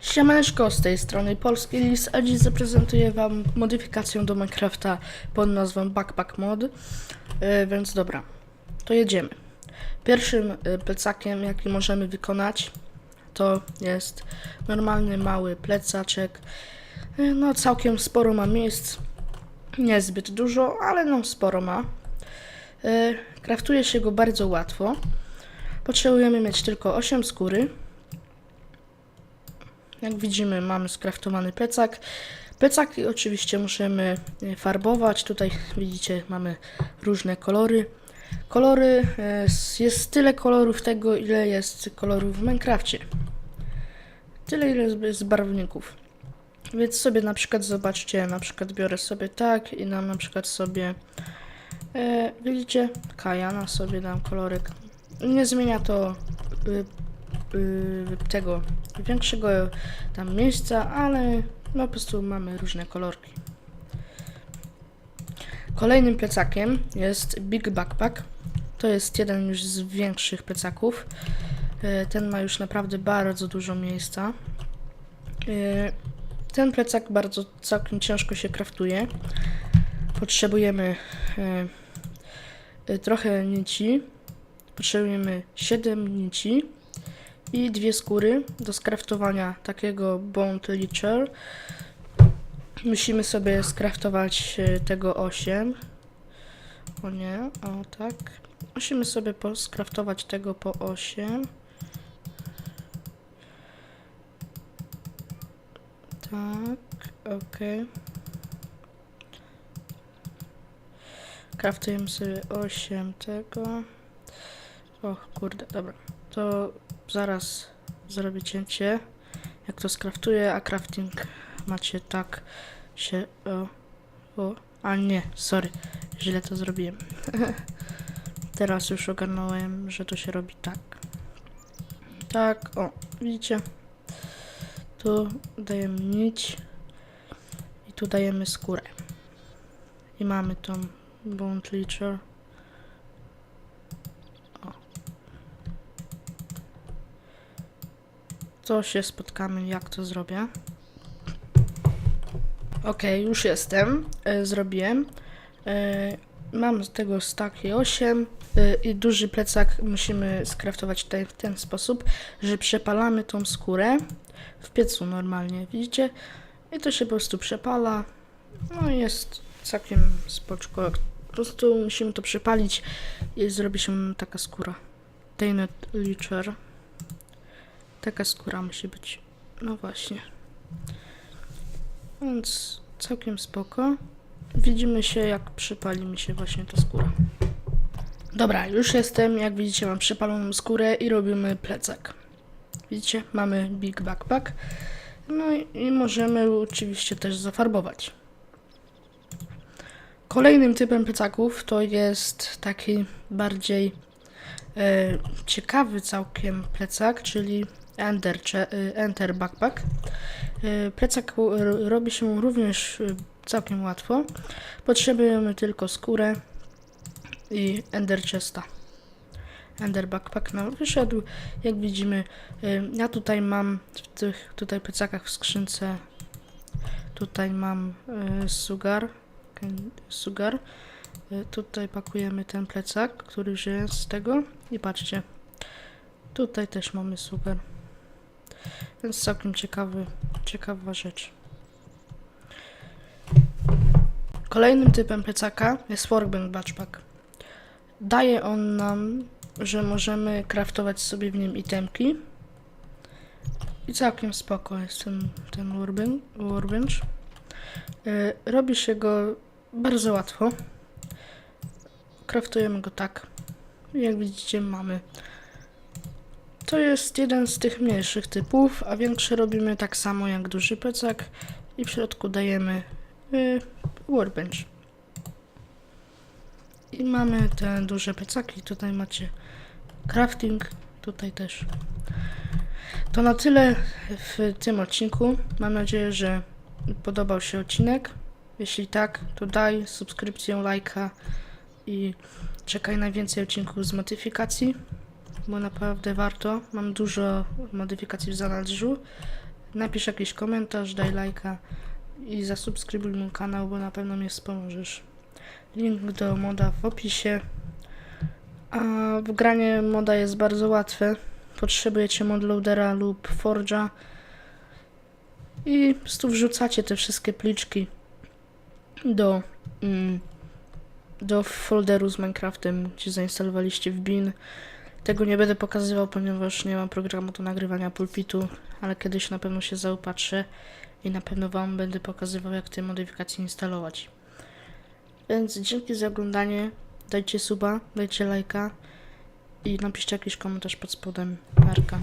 Siemaneczko, z tej strony Polski Lis, a dziś zaprezentuję Wam modyfikację do Minecrafta pod nazwą Backpack Mod. E, więc dobra, to jedziemy. Pierwszym e, plecakiem, jaki możemy wykonać, to jest normalny mały plecaczek. E, no, całkiem sporo ma miejsc, niezbyt dużo, ale no sporo ma. E, kraftuje się go bardzo łatwo. Potrzebujemy mieć tylko 8 skóry. Jak widzimy, mamy skraftowany plecak. Plecaki oczywiście możemy e, farbować. Tutaj widzicie, mamy różne kolory. Kolory, e, jest tyle kolorów tego, ile jest kolorów w Minecrafcie. Tyle, ile jest barwników. Więc sobie na przykład zobaczcie, na przykład biorę sobie tak i dam na przykład sobie, e, widzicie, Kajana sobie dam kolorek. Nie zmienia to y, y, tego większego tam miejsca, ale no po prostu mamy różne kolorki. Kolejnym plecakiem jest Big Backpack. To jest jeden już z większych plecaków. E, Ten ma już naprawdę bardzo dużo miejsca. Ten plecak bardzo całkiem ciężko się kraftuje. Potrzebujemy e, e, trochę nici. Potrzebujemy 7 nici i dwie skóry do skraftowania takiego bone leacher. Musimy sobie skraftować e, tego 8. O nie, o tak. Musimy sobie skraftować tego po 8. Tak, okej. Kraftujemy sobie 8 tego. O kurde, dobra. To zaraz zrobię cięcie, jak to skraftuję, a crafting macie tak się, o, o, a nie, sorry, źle to zrobiłem. Teraz już ogarnąłem, że to się robi tak. Tak, o, widzicie? Tu dajemy nić i tu dajemy skórę. I mamy tą bone leacher. To się spotkamy, jak to zrobię. Ok, już jestem. E, zrobiłem. E, mam z tego staki 8 e, i duży plecak musimy skraftować tutaj w ten sposób, że przepalamy tą skórę w piecu normalnie, widzicie? I to się po prostu przepala. No jest całkiem spoczko. Po prostu musimy to przepalić i zrobi się taka skóra. Tainted Leacher. Taka skóra musi być. No właśnie. Więc całkiem spoko. Widzimy się, jak przypali mi się właśnie ta skóra. Dobra, już jestem. Jak widzicie, mam przypaloną skórę i robimy plecak. Widzicie, mamy big backpack. No i, i możemy oczywiście też zafarbować. Kolejnym typem plecaków to jest taki bardziej e, ciekawy całkiem plecak, czyli Enter, y, enter Backpack. Y, Plecak robi się również y, całkiem łatwo. Potrzebujemy tylko skórę i Ender Chesta. Ender Backpack nam wyszedł. Jak widzimy, ja tutaj mam w tych tutaj plecakach w skrzynce tutaj mam y, sugar. Sugar. Y, Tutaj pakujemy ten plecak, który jest z tego. I patrzcie, tutaj też mamy sugar. Więc całkiem ciekawy, ciekawa rzecz. Kolejnym typem plecaka jest Workbench Backpack. Daje on nam, że możemy craftować sobie w nim itemki. I całkiem spoko jest ten, ten workben- workbench. Y, Robi się go bardzo łatwo. Craftujemy go tak. Jak widzicie mamy to jest jeden z tych mniejszych typów, a większy robimy tak samo jak duży plecak i w środku dajemy y, workbench. I mamy te duże plecaki, tutaj macie crafting, tutaj też. To na tyle w tym odcinku. Mam nadzieję, że podobał się odcinek. Jeśli tak, to daj subskrypcję, lajka i czekaj na więcej odcinków z modyfikacji, bo naprawdę warto. Mam dużo modyfikacji w zanadrzu. Napisz jakiś komentarz, daj lajka i zasubskrybuj mój kanał, bo na pewno mnie wspomożesz. Link do moda w opisie. A wgranie moda jest bardzo łatwe. Potrzebujecie modloadera lub forge'a i po prostu wrzucacie te wszystkie pliczki do, mm, do folderu z Minecraftem, gdzie zainstalowaliście w bin. Tego nie będę pokazywał, ponieważ nie mam programu do nagrywania pulpitu, ale kiedyś na pewno się zaopatrzę i na pewno Wam będę pokazywał, jak te modyfikacje instalować. Więc dzięki za oglądanie. Dajcie suba, dajcie lajka i napiszcie jakiś komentarz pod spodem. Marka.